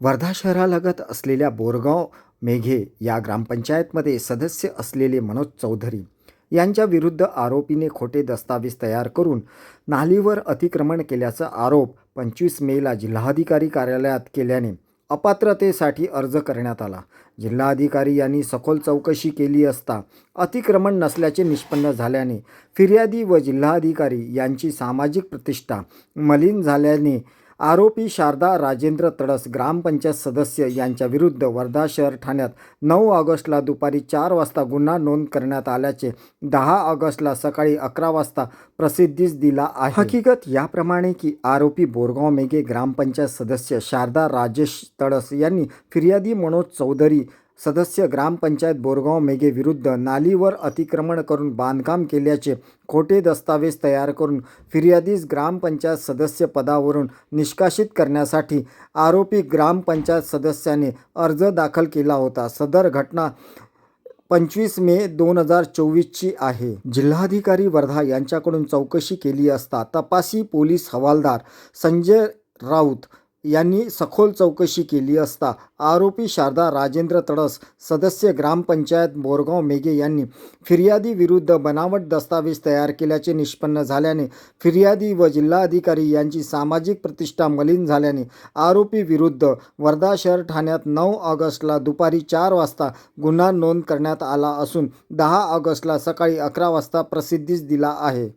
वर्धा शहरालगत असलेल्या बोरगाव मेघे या ग्रामपंचायतमध्ये सदस्य असलेले मनोज चौधरी यांच्या विरुद्ध आरोपीने खोटे दस्तावेज तयार करून नालीवर अतिक्रमण केल्याचा आरोप पंचवीस मेला जिल्हाधिकारी कार्यालयात केल्याने अपात्रतेसाठी अर्ज करण्यात आला. जिल्हाधिकारी यांनी सखोल चौकशी केली असता अतिक्रमण नसल्याचे निष्पन्न झाल्याने फिर्यादी व जिल्हाधिकारी यांची सामाजिक प्रतिष्ठा मलिन झाल्याने आरोपी शारदा राजेंद्र तडस ग्रामपंचायत सदस्य यांच्या विरुद्ध वर्धा शहर ठाण्यात नऊ ऑगस्टला दुपारी चार वाजता गुन्हा नोंद करण्यात आल्याचे दहा ऑगस्टला सकाळी अकरा वाजता प्रसिद्धीस दिला आहे. हकीकत याप्रमाणे की आरोपी बोरगाव मेघे ग्रामपंचायत सदस्य शारदा राजेश तडस यांनी फिर्यादी मनोज चौधरी सदस्य ग्रामपंचायत बोरगाव मेघे विरुद्ध नालीवर अतिक्रमण करून बांधकाम केल्याचे खोटे दस्तावेज तयार करून फिर्यादीस ग्रामपंचायत सदस्य पदावरून निष्कासित करण्यासाठी आरोपी ग्रामपंचायत सदस्याने अर्ज दाखल केला होता. सदर घटना पंचवीस मे दोन हजार चोवीसची आहे. जिल्हाधिकारी वर्धा यांच्याकडून चौकशी केली असता तपासी पोलीस हवालदार संजय राऊत यांनी सखोल चौकशी केली असता आरोपी शारदा राजेंद्र तडस सदस्य ग्रामपंचायत बोरगाव मेघे यांनी फिर्यादीविरुद्ध बनावट दस्तावेज तयार केल्याचे निष्पन्न झाल्याने फिर्यादी व जिल्हाधिकारी यांची सामाजिक प्रतिष्ठा मलिन झाल्याने आरोपी विरुद्ध वर्धा शहर ठाण्यात नऊ ऑगस्टला दुपारी चार वाजता गुन्हा नोंद करण्यात आला असून दहा ऑगस्टला सकाळी अकरा वाजता प्रसिद्धीस दिला आहे.